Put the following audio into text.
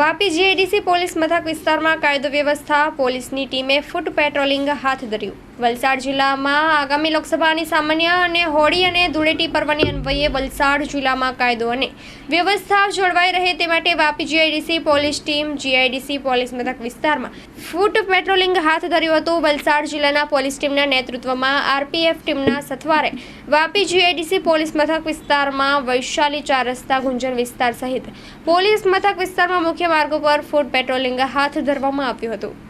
Vapi GIDC police મથક વિસ્તારમાં કાયદો વ્યવસ્થા પોલીસની ટીમે ફૂટ પેટ્રોલિંગ હાથ ધર્યું. વલસાડ જિલ્લામાં આગામી લોકસભાની સામાન્ય અને હોળી અને ધૂળેટી પર્વની અન્વયે વલસાડ જિલ્લામાં કાયદો અને વ્યવસ્થા જળવાઈ રહે તે માટે Vapi GIDC police team, GIDC police મથક વિસ્તારમાં ફૂટ પેટ્રોલિંગ હાથ ધર્યું હતું. વલસાડ જિલ્લાના પોલીસ ટીમના નેતૃત્વમાં આરપીએફ ટીમના સથવારે વાપી જીઆઈડીસી પોલીસ મથક વિસ્તારમાં વૈશાલી ચાર રસ્તા ગુંજન વિસ્તાર સહિત પોલીસ મથક વિસ્તારમાં મુખ્ય માર્ગો પર ફૂટ પેટ્રોલિંગ હાથ ધરવામાં આવ્યું હતું.